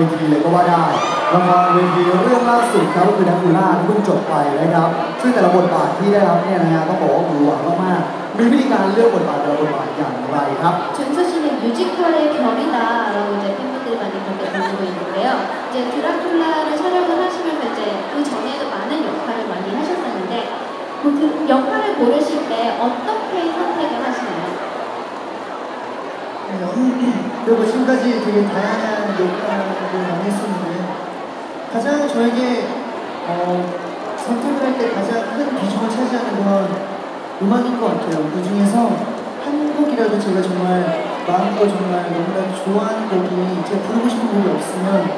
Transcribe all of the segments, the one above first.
ทีเลยก็ว่าได้ละครเวทีเรื่องล่าสุดครับก็คือดักคูล่าที่เพิ่งจบไปนะครับ ซึ่งแต่ละบทบาทที่ได้รับเนี่ยนะฮะต้องบอกว่าหวือหวามากๆมีวิธีการเลือกบทบาทแต่ละบทบาทอย่างไรครับ 준서 씨는 뮤지컬의 별이다라고 이제 팬분들이 많이 그렇게 부르고 있는데요. 이제 드라큘라를 촬영을 하시면서 이제 그 전에도 많은 역할을 많이 하셨었는데 그 역할을 고르실 때 어떻게 선택을 하시나요? 네, 음, 그리고 지금까지 되게 다양한 역할을 많이 했었는데 가장 저에게 어, 선택을 할 때 가장 큰 비중을 차지하는 건 음악인 것 같아요. 그 중에서 한 곡이라도 제가 정말 마음껏 정말 너무나 좋아하는 곡이 제가 부르고 싶은 곡이 없으면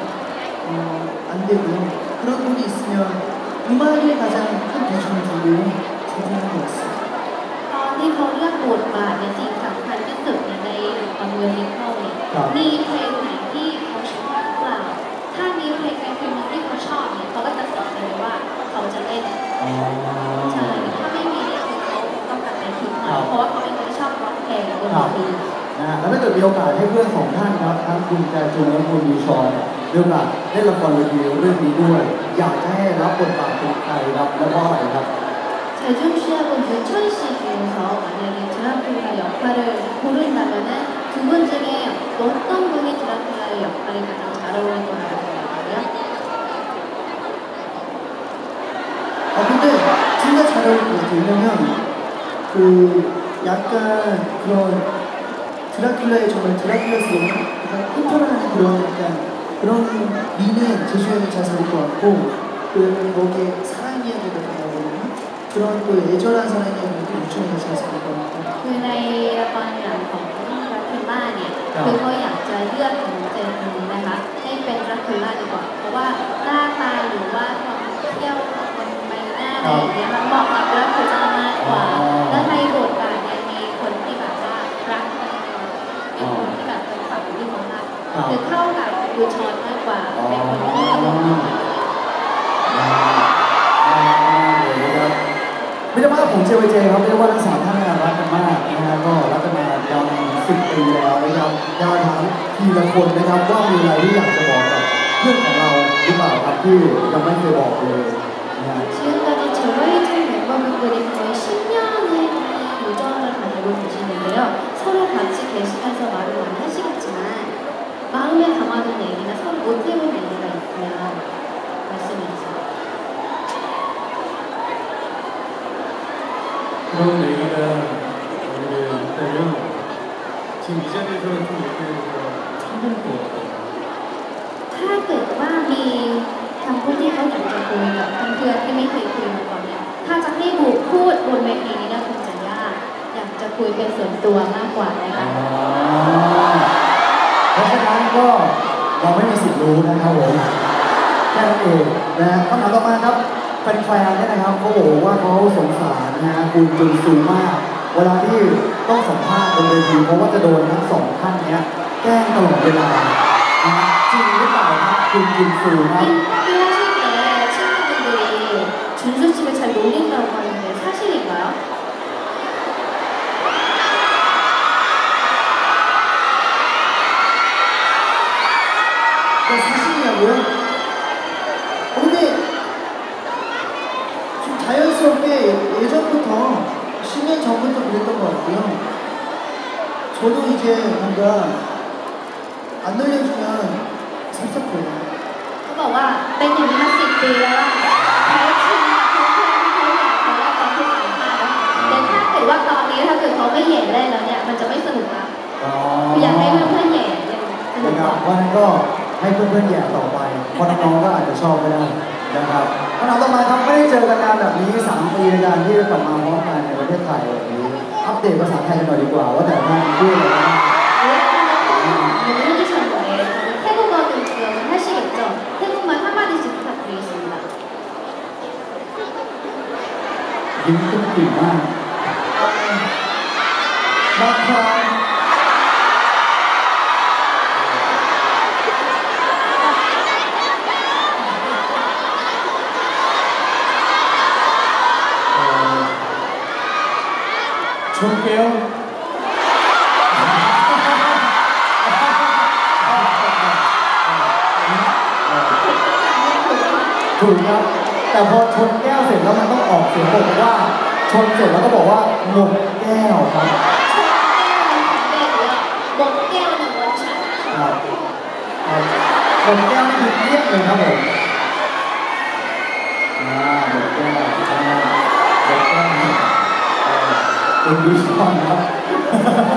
어, 안 되고요. 그런 곡이 있으면 음악에 가장 큰 비중을 두고 선택하는 것 같습니다. ตอนที่เขาเลือกบทบาทในยสิ่งสำคัญที่สุดเนี่ยในตอนเรียนลิเคิลเนี่ย ครับ มีเพลงไหนที่เขาชอบหรือเปล่า ถ้ามีเพลงใดเพลงหนึงที่เขาชอบเนี่ยเขาก็ตัดสินใจเลยว่าเขาจะเล่น อ๋อ ใช่ ถ้าไม่มีเนี่ยคือเขาต้องตัดใจทิ้งไป ครับ เพราะว่าเขาเป็นคนที่ชอบร้องเพลงบน ค เว รับ ที นะฮะแล้วถ้าเกิดมีโอกาสให้เพื่อนสองท่านครับทั้งคุณแจจุนและคุณมีชอนมีโอกาสเล่นละครเวทีเรื่องนี้ด้วย อยากจะให้รับบทบาทเป็นใครครับและเพราะอะไรครับ 재준 씨하고 유천 씨 중에서 만약에 드라큘라 역할을 고른다면은 두 분 중에 어떤 분이 드라큘라의 역할이 가장 잘 어울릴 거라고 생각하세요? 아 근데 둘 다 잘 어울릴 것 같아요. 왜냐면 그 약간 그런 드라큘라의 정말 드라큘라스러운 약간 휘파람하는 그런 약간 그런 미는 제주 형이 잘 살릴 것 같고 그 거기에 사랑 이야기가 나오거든요. 그런 또 애절한 사랑 이야기도 잘 살릴 것 같고 ลือกของเจนคนนี้นะคะให้เป็นดราคูล่าดีกว่า เพราะว่าหน้าตาหรือว่าความเที่ยวบนใบหน้าอะไรอย่างเงี้ยมันเหมาะกับดราคูล่ามากกว่า แล้วในบทบาทเนี่ยมีคนที่แบบว่ารักมีคนที่แบบเป็นฝั่งที่เขารักครับคือเข้ากับยูชอนมากกว่าเป็นคนที่เราบอกว่ามิตรภาพของเจวเจครับเรียกว่าทั้งสามท่าน ละคนนะครับว่ามีอะไรที่อยากจะบอกกับเพื่อนของเราหรือเปล่าครับที่ยังไม่เคยบอกเลยนะฮะ 지금까지 저희 팀 멤버분들이 거의 10년의 우정을 가지고 계시는데요. 서로 같이 계시면서 말을 많이 하시겠지만 마음에 담아둔 얘기나 서로 못해본 얘기가 있으면 말씀해 주세요. 그런 얘기가 만약에 있다면 지금 이 자리에서는 좀 얘기하 เรื่นถ้าเกิดว่ามีคำพูดที่เขาอยากจะคุยกับเพื่อนที่ไม่เคยคุยมาก่อนเนี่ยถ้าจะให้บุกพูดบนเวทีนี้ก็คงจะยากอยากจะคุยเป็นส่วนตัวมากกว่านะคะเพราะฉะนั้นก็เราไม่มีสิทธิ์รู้นะครับผมแค่นั้นเองนะคำถามต่อมาครับแฟนๆเนี่ยนะครับเขาบอกว่าเขาสงสารนะคุณจุนซูมาก เวลาที่ต้องสัมภาษณ์บนเวทีเพราะว่าจะโดนทั้งสองท่านเนี้ย แกล้งตลอดเวลานะฮะจริงหรือเปล่าครับคุณจุนซูครับ 인터뷰하실 때 친구분들이 준수 씨를 잘 놀린다고 하는데 사실인가요? 그 사실이냐고요? 어, 근데 좀 자연스럽게 예전부터 10년 전부터 그랬던 것 같고요. 저도 이제 뭔가 안 놀려주면 섭섭해요. เขาบอกว่าเป็นอย่างนี้มาสิบปีแล้วอะเขาชินเขาเคยเขาอยากเขาว่าตอนที่สัมภาษณ์นะคะแต่ถ้าเกิดว่าตอนนี้ถ้าเกิดเขาไม่แหย่ได้แล้วเนี่ยมันจะไม่สนุกละ อ๋อ คืออยากให้เพื่อนๆแหย่ยังสนุ นะ ก ค ก รับ ว่า เพราะฉะนั้นก็ให้เพื่อนๆแย่ต่อไปเพราะน้องๆก็อาจจะชอบก็ได้นะครับคำถามต่อมาครับไม่ได้เจอกันนานแบบนี้ 3 ปีในการที่กลับมาพร้อมกันในประเทศไทยแบบนี้ อัปเดตภาษาไทยกันหน่อยดีกว่า ว่าแต่ละท่านพูดอะไรบ้าง 방문을 해주실 건데 태국어도 기억을 하시겠죠? 태국말 한마디씩 부탁드리겠습니다. 좋을게요. แต่พอชนแก้วเสร็จแล้วมันต้องออกเสียงบอกว่า ชนเสร็จแล้วก็บอกว่าหมดแก้วครับหมดแก้วหนึ่งวันฉันครับหมดแก้วนี่คือเรียกเลยครับผมอ่าหมดแก้วอ่าหมดแก้วเอ่อคุณดูชอนครับ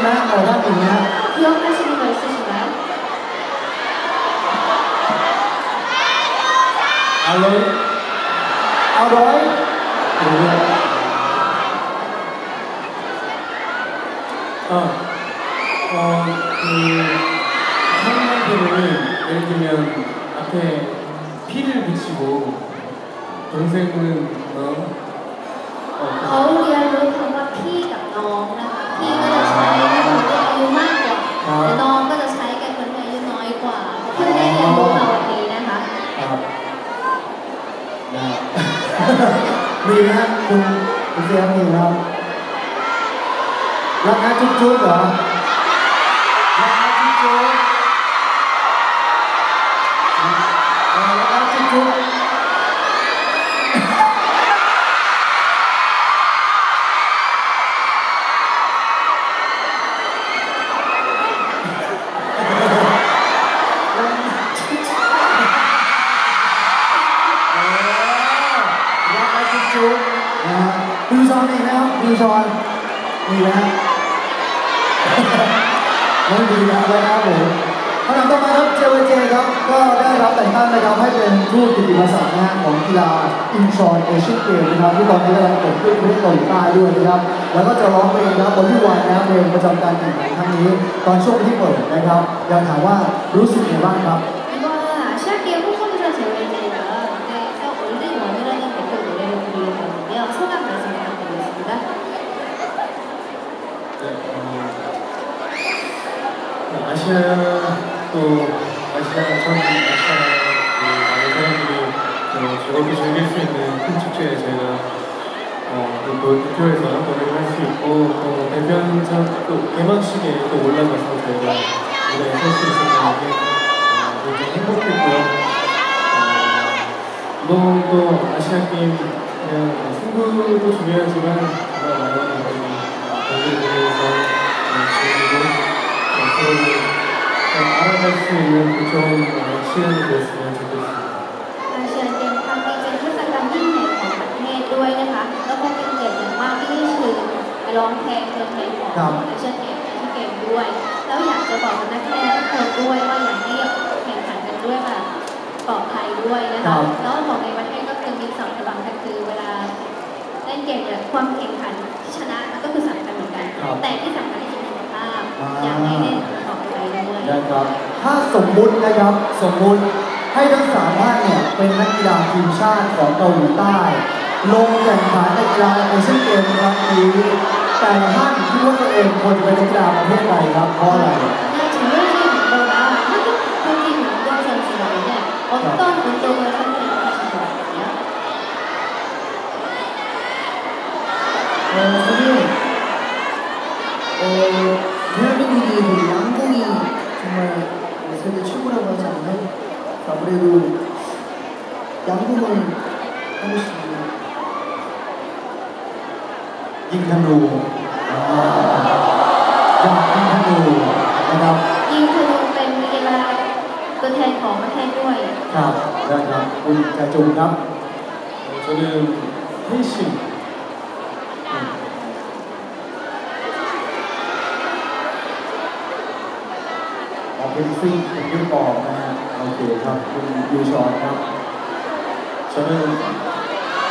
นะมีนะขอท่านอีกนะ 기억하시는 거 있으신가요? 알로이 เอาร้อยหรือ 아, 어, 그, 한마디로는 예를 들면 앞에 피를 붙이고 동생은 너, เขา 어, เรียนรู้คำว่าพี่กับน้องนะคะ พี่ก็จะใช้กับคนที่อายุมากกว่าแต่น้องก็จะใช้กับคนที่อายุน้อยกว่าเพื่อได้เรียนรู้มาวันนี้นะคะครับนะมีไหมฮะคุณคุณเซียมีไหมครับรักนะจุ๊บๆเหรอ นะครับให้เป็นรูปกิติมศักดิ์นะฮะของกีฬาอินชอนเอเชียนเกมนะครับที่ตอนนี้กำลังเกิดขึ้นที่เกาหลีใต้ด้วยนะครับแล้วก็จะร้องเพลงนะครับอลลี่วันนะเพลงประจำการแข่งขันครั้งนี้ ตอนช่วงที่เปิดนะครับอยากถามว่ารู้สึกยังไงบ้างครับ 큰 축제에 저희가 어, 또 대표에서 노래를 할 수 있고 또 대표하는 또 개막식에 또 올라가서 저희가 무대에 설수 있었다는 게 어, 굉장히 행복했고요. 어, 이번도 아시아 게임 승부도 중요하지만 정말 많은 경기들에서 즐기고 어, 서로를 잘 알아갈 수 있는 그 좋은 어, 시간이 되었으면 좋겠습니다. ร้องเพลงเพลงเพลงของอาเซียนเกมอาเซียนเกมด้วย แล้วอยากจะบอกกับนักแสดงทุกคนด้วยว่าอยากให้แข่งขันกันด้วยแบบปลอดภัยด้วยนะคะแล้วของในประเทศก็คือมีสองฉบับก็คือเวลาเล่นเกมเนี่ยความแข่งขันที่ชนะมันก็คือสำคัญเหมือนกัน แต่ที่สำคัญที่สุดคือสุขภาพอยากให้เล่นปลอดภัยด้วยนะครับถ้าสมมุตินะครับสมมุติให้ทั้งสามท่านเนี่ยเป็นนักกีฬาทีมชาติของเกาหลีใต้ ลงแข่งขันในกีฬาเอเชียนเกมครั้งนี้ แต่ละท่านคิดว่าตัวเองควรจะเป็นนักกีฬาประเภทใดครับเพราะอะไร 네, 정현진 멤버가 한국 대표팀 운동 선수라면 어떤 운동을 선택하실 것 같아요? 어, 저는 어, 대한민국이 그 양궁이 정말 세계 최고라고 하지 않나요? 아무래도 양궁을 คุณกระจุงครับ 어, 저는 펜싱 네, ออกเป็นซิ่งเป็นยื่นบอลนะฮะโอเคครับคุณยูชอนครับ 저는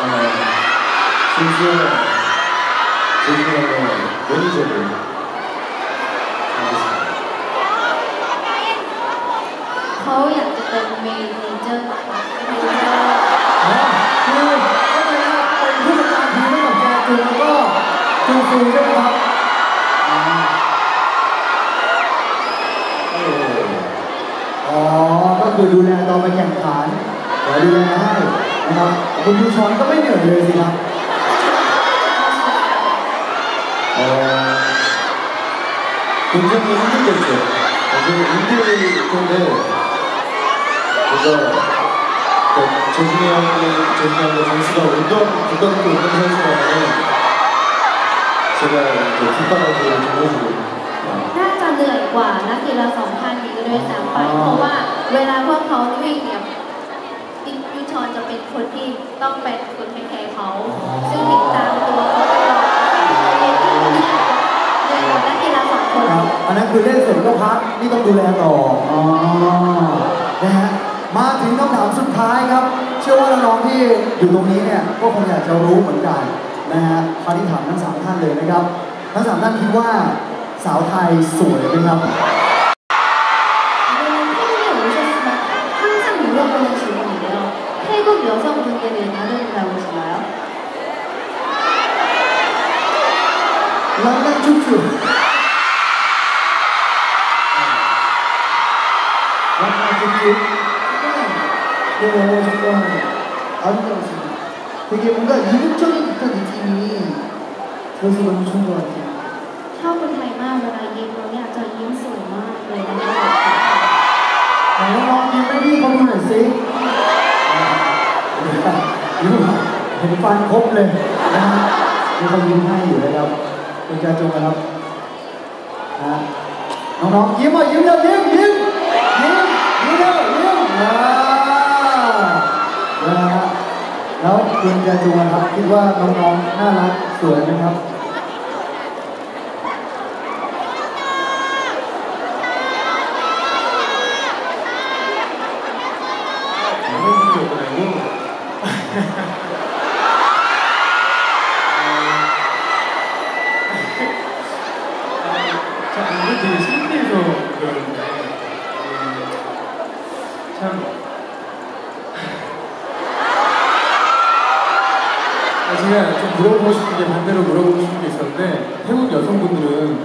어, 진수의 진수의 매니저를 하겠습니다. เขาอยาก ซูใช่ไหมครับอ่า 네. อ๋อ ก็คือดูแลตอนไปแข่งขันเดี๋ยวดูแลให้นะครับคุณยูชอนก็ไม่เหนื่อยเลยสิครับ 어, 굉장히 힘들겠죠. 굉장히 힘들 텐데, 그래서 그 재준이 형이, 재준이 형의 선수가 운동, 국가대표 운동 선수라면 제가 이제 뒷바라지를 좀 해주고, น่าจะเหนื่อยกว่านักกีฬาสองท่านนี้ด้วยซ้ำไป อ๋อ เพราะว่าเวลาพวกเขาวิ่งเนี่ยยูชอนจะเป็นคนที่ต้องเป็นคนเทคแคร์เขา ซึ่งติดตามตัวเขาตลอดเหนื่อยกว่านักกีฬาสองคน ครับ อันนั้นคือเล่นเสร็จก็พัก นี่ต้องดูแลต่อ อ๋อ นะฮะ มาถึงคำถามสุดท้ายครับ เชื่อว่าน้องๆที่อยู่ตรงนี้เนี่ย ก็คงอยากจะรู้เหมือนกัน นะฮะคราวนี้ถามทั้งสามท่านเลยนะครับ ทั้งสามท่านคิดว่าสาวไทยสวยไหมครับ 이거는 태국에 오셨으면 항상 물어보는 질문인데요. 태국 여성분들의 반응을 알고있나요? 랑랑 춤추. 랑랑 춤추. 네, 정말 아름다웠습니다. 되게 뭔가 이국적인 듯한 느낌이 รู้สึกว่ามันช่วยเราชอบคนไทยมากเวลายิ้มเราเนี่ยจะยิ้มสวยมากเลยนะคะไหนลองยิ้มให้พี่เขาหน่อยสิยิ้มเห็นฟันครบเลยนะมีคนยิ้มให้อยู่นะครับเป็นกาจงนะครับน้องๆยิ้มอะยิ้มเร็วยิ้มยิ้มยิ้มยิ้มเร็วยิ้มนะนะฮะแล้วคุณการจงนะครับคิดว่าน้องๆน่ารักสวยไหมครับ 물어보고 싶은 게 반대로 물어보고 싶은 게 있었는데 태국 여성분들은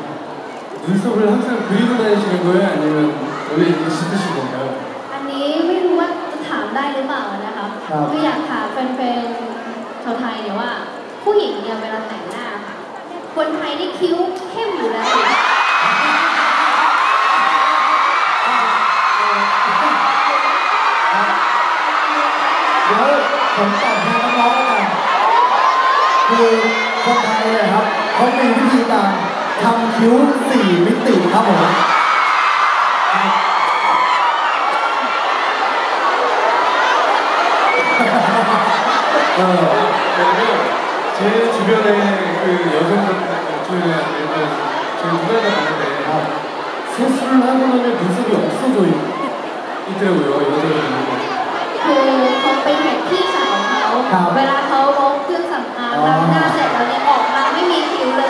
눈썹을 항상 그리고 다니시는 거예요? 아니면 원래 이렇게 씻으신 건가요? อันนี้ไม่รู้ว่าจะถามได้หรือเปล่านะคะ ครับ คืออยากถามแฟนๆชาวไทยเนี่ยว่า ผู้หญิงเนี่ยเวลาแต่งหน้าค่ะคนไทยนี่คิ้วเข้มอยู่แล้ว เดี๋ยวผมต คือคนไทยเนี่ยครับเขามีวิธีการทำคิ้วสี่มิติครับผม 어, 왜냐면 제 주변에 그 여성분 저희 저희 누나가 많은데 세수를 하고 나면 눈썹이 없어져 있, 있더라고요 여자분들은 คือเขาไปเห็นพี่สาวเขา ครับ เวลาเขา ลบเครื่องสำอางล้างหน้าเสร็จแล้วเนี่ยออกมาไม่มีคิ้วเลย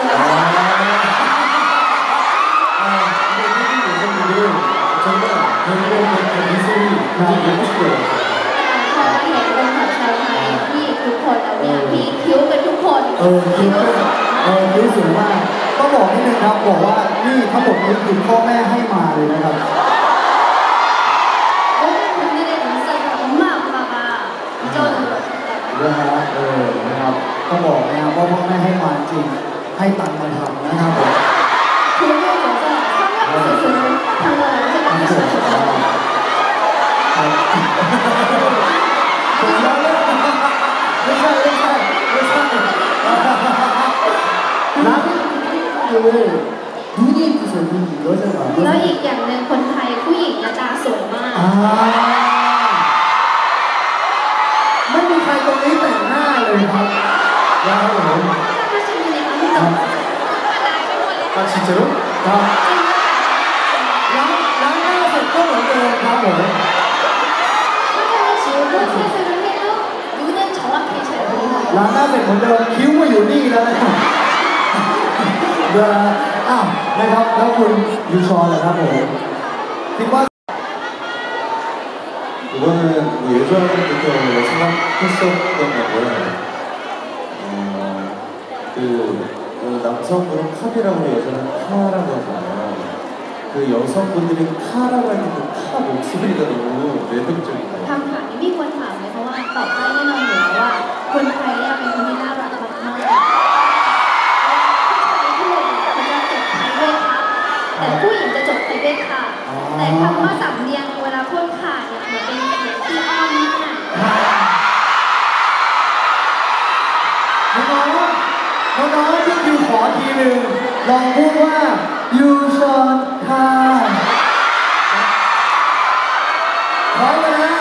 아 근데 태국 여성분들은 정말 별로 그 눈썹이 굉장히 예쁘시더라고요 พอมาเห็นเป็นแบบชาวไทยที่ทุกคนแล้วเนี่ยมีคิ้วกันทุกคน เออคิ้วเป็นเออคิ้วสวยมากต้องบอกนิดนึงครับบอกว่านี่ทั้งหมดนี้คือพ่อแม่ให้มาเลยนะครับ ก็บอกนะครับว่าพ่อแม่ให้มาจริง ให้ตังค์มาทำนะครับผมคือเรื่องของข้าไม่อาที่ไหมไม่ใช่ไม่ใช่ไม่ใช่ดูนี่คือสวยผู้หญิงด้วยใช่ไหมแล้วอีกอย่างหนึ่งคนไทยผู้หญิงเนี่ตาสวยมากไม่มีใครตรงนี้แต่งหน้าเลยครับ 야로. 아 진짜로? 나. 양양에서 또 만드는 나나세 먼저 기우의 요리라는 아, 내가 나쁜 유서하는 하고 이거는 뭐 예전부터 생각했었던 거고요. 남성분은 컵이라고 여자는 카라고 하잖아요. 그 여성분들이 카라고 하는 그카 목소리가 너무 매력적이에요. คำถามนี้มีคนถามไหมเพราะว่าตอบได้แน่นอนอยู่แล้วว่า คนไทยเนี่ยเป็นคนที่น่ารักมากๆผู้ชายพูดเขาจะจบไทยด้วยครับแต่ผู้หญิงจะจบไทยด้วยค่ะ แต่คำว่าสำเนียง ลองพูดว่า you should come พร้อมนะ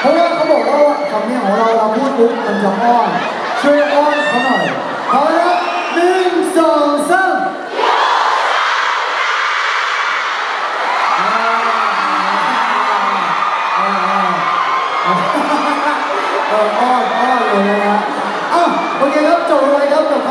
เพราะว่าเขาบอกว่าคำนี้ของเราเราพูดปุ๊บมันจะอ้อนช่วยอ้อนเขาหน่อยพร้อมนะหนึ่งสอง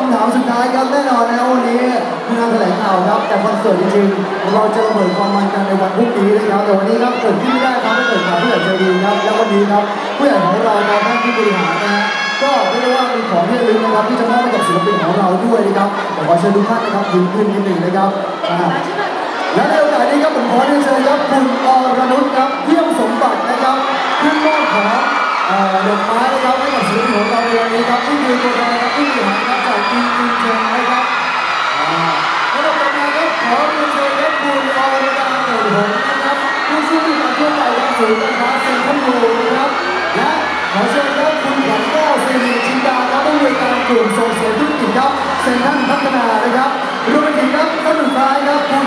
ำถามสุดท้ายครับแน่นอนนะวันนี้คืองานแถลงข่าวครับ แต่คอนเสิร์ตจริงๆเราจะระเบิดความมันกันในวันพรุ่งนี้นะครับแต่วันนี้ครับเกิดขึ้นไม่ได้ครับไม่เกิดจาผู้ใหญ่ใจดีครับและวันนี้ครับผู้ใหญ่ของเราเราท่านผู้บริหารนะฮะก็เรียกได้ว่ามีของที่ระลึกนะครับที่จะมอบให้กับศิลปินของเราด้วยนะครับแต่ขอเชิญทุกท่านนะครับยืนขึ้นนิดหนึ่งนะครับอ่าและในโอกาสนี้ครับผมขอเรียนเชิญครับคุณอรนุชครับเที่ยงสมบัตินะครับขึ้นมอบของดอกไม้นะครับให้กับศิลปินของเราในวันนี้ครับที่คือตัวแทนครับที่หาครับ กอินอินเจนนะครับอ่าและต่อมาครับขอเรียนเชิญครับคุณอรดาเกิดผลนะครับผู้ช่วยผู้การทั่วไปครับศูนย์การค้าเซ็นทรัลเวิลด์นะครับและขอเชิญครับคุณขวัญแก้วเซรีจินดาครับผู้บริการกลุ่มส่งเสริมธุรกิจครับเซ็นทรัลพัฒนานะครับรวมไปถึงครับท่านสุดท้ายครับคุณ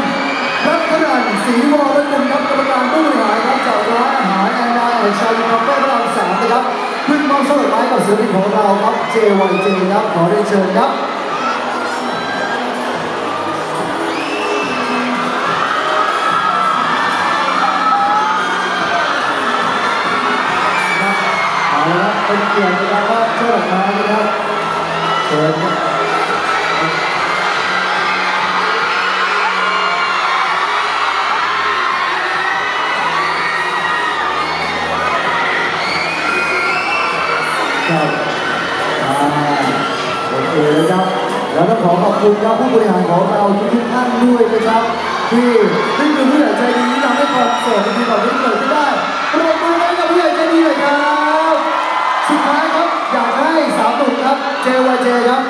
รัตนันศรีวรกุลครับกรรมการผู้บริหารครับจากร้านอาหารแอนนาแอนชาลีคาเฟ่พระรามสามนะครับ ขึ้นมอบช่อดไม้กับศิลปินของเราครับ JYJ ครับขอได้เชิญครับ ด้วยนะครับ ที่นี่คือผู้ใหญ่ใจดีที่ทำให้คอนเสิร์ตดีๆแบบนี้เกิดขึ้นได้ปรบมือให้กับผู้ใหญ่ใจดีเลยครับ สุดท้ายครับอยากให้สามหนุ่มครับ JYJ ครับ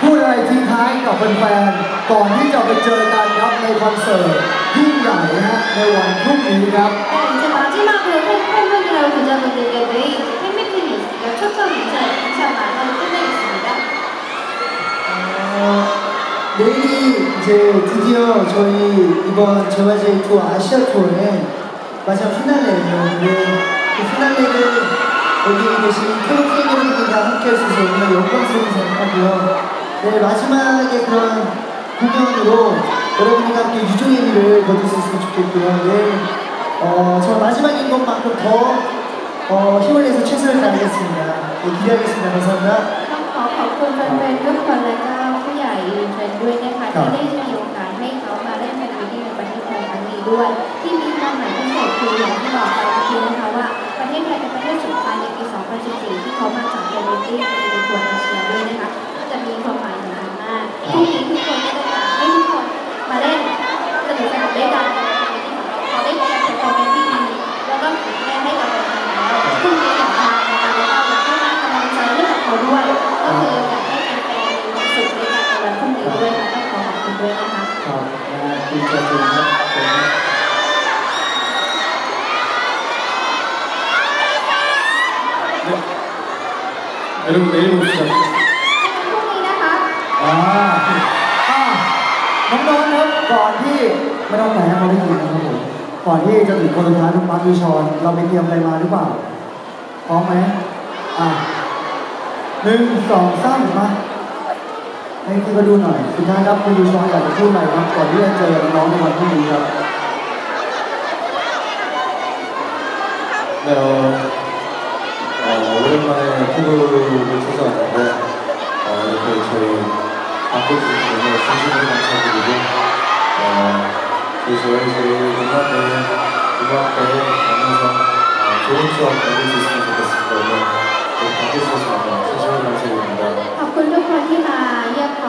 พูดอะไรทิ้งท้ายกับแฟนๆก่อนที่จะไปเจอกันครับในคอนเสิร์ตยิ่งใหญ่นะฮะในวันพรุ่งนี้ครับ 네, 이제 마지막으로 팬- 팬분들하고 구자분들께 내일 팬미팅이 있으니까 초청 인사, 인사 나눠서 끝내겠습니다. 어, 내일이 이제 드디어 저희 이번 제와제이 투어 아시아 투어의 마지막 피날레예요. 근데 그 피날레를 여기 계신 태국 팬 여러분들과 함께 할 수 있어서 정말 영광스럽게 생각하고요. 내일 마지막에 그런 공연으로 여러분들과 함께 유종의 미를 거둘 수 있으면 좋겠고요. 내일 어, 정말 마지막인 것만큼 더 어, 힘을 내서 최선을 다하겠습니다. 네, 기대하겠습니다. 감사합니다. ต้องขอขอบคุณแฟนๆทุกคนและก็ผู้ ใหญ่ยูเทรนด้วยนะคะครับที่ได้มีโอกาสให้เขามาเล่นแฟนมิตติ้งในประเทศไทยครั้งนี้ด้วย ที่มีความหมายพิเศษคืออย่างที่บอกไปเมื่อกี้นะคะว่าประเทศไทยเป็นประเทศสุดท้ายในปี 2014 ที่เขามาจัดแฟนมิตติ้งในทัวร์เอเชียด้วยนะคะก็จะมีความหมายสำคัญมากพรุ่งนี้ทุกคนก็จะอยากให้ทุกคนมาเล่นสนุกสนานด้วยกันในแฟนมิตติ้งของเราเขาได้แสดงผลงานที่ดีแล้วก็แสดงให้กับแฟนๆแล้วพรุ่งนี้อย่างทางนะคะแล้วก็อยากให้มากำลังใจให้กับเขาด้วยก็คือ ด้วยนะคะขอบคุณครับไม่รู้ไม่รู้จะพรุ่งนี้นะคะอ่าอ่น้องๆครับก่อนที่ไม่ต้องแต่งเขาได้ยินนะครับผมก่อนที่จะถึงคนสุดท้ายทุกปั๊บวิชอนเราไปเตรียมอะไรมาหรือเปล่าพร้อมไหมอ่าหนึ่งสองสามมา ให้พี่มาดูหน่อยสุดท้ายครับคุณดูชอนอยากจะพูดอะไรครับก่อนที่จะเจอน้องในวันพรุ่งนี้ครับ 네, 어, 어, 오랜만에 태국을 찾아왔는데 어, 이렇게 저희 바꿔주셔서 너무 진심으로 감사드리고 어, 저희 저희 음악회 음악회 가면서 어, 좋은 추억 남길 수 있으면 좋겠습니다. 오늘 이렇게 바꿔주셔서 진심으로 감사드립니다. ขอบคุณทุกคน ที่มา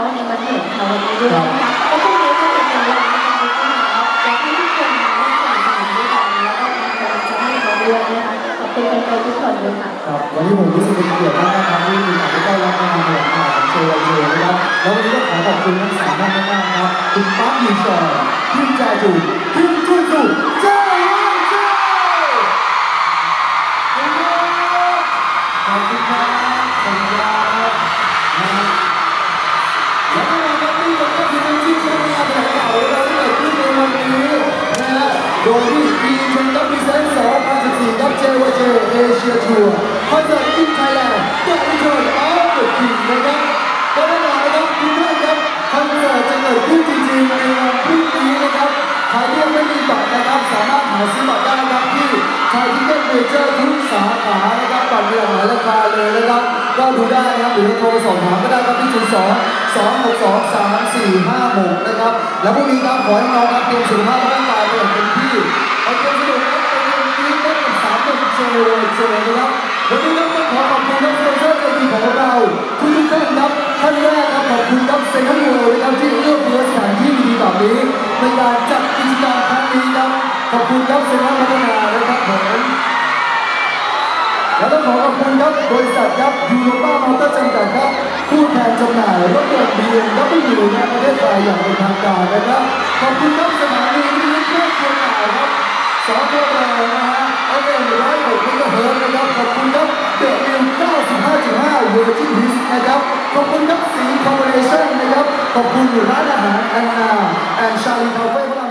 ว่าในวันเกิดเขาไปด้วยนะคะแล้วพรุ่งนี้ก็จะเป็นวันที่เขาจะมาอยากให้ทุกคนมาร่วมกันด้วยกันแล้วก็เป็นกำลังใจให้เขาด้วยนะคะขอบคุณกันไปทุกคนเลยค่ะครับวันนี้ผมรู้สึกเป็นเกียรติมากนะครับที่มีโอกาสได้ต้อนรับงานแบบของเชลเจนะครับแล้ววันนี้ก็ขอขอบคุณทั้งสามท่านมากๆนะครับคุณปั๊บยูชอร์พี่จาจูพี่ รือโทรสอบถามก็ได้ครับที่02 262 3456นะครับแล้วพรุ่งนี้ครับขอให้น้องครับเตรียมสุขภาพร่างกายไปอย่างเต็มที่เอาเตรียมสนุกครับเป็นอย่างนี้ก็เป็นสามเป็นเจลเจลนะครับวันนี้ครับต้องขอขอบคุณนักสปอนเซอร์ใจดีของเราทุกท่านครับท่านแรกครับขอบคุณครับเซนต์โวนะครับที่เอื้อเฟื้อสถานที่ดีๆแบบนี้ในการจัดกิจกรรมครั้งนี้ครับขอบคุณครับเซนต์พัฒนานะครับผม และต้องขอขอบคุณครับบริษัทครับยูโรป้ามอเตอร์จำกัดครับผู้แทนจำหน่ายรถยนต์บีเอ็มดับเบิลยูในประเทศไทยอย่างเป็นทางการนะครับ ขอบคุณครับสถานีวิทยุเครื่องเชียงใหม่ครับสองตัวแรงนะฮะเอเอ็มร้อยหกกิโลเฮิร์ตนะครับขอบคุณครับเดอะนิว95.5เวอร์จินฮิสนะครับขอบคุณครับสีคอมบิเนชั่นนะครับขอบคุณร้านอาหารแอนนาแอนชาลีคาเฟ่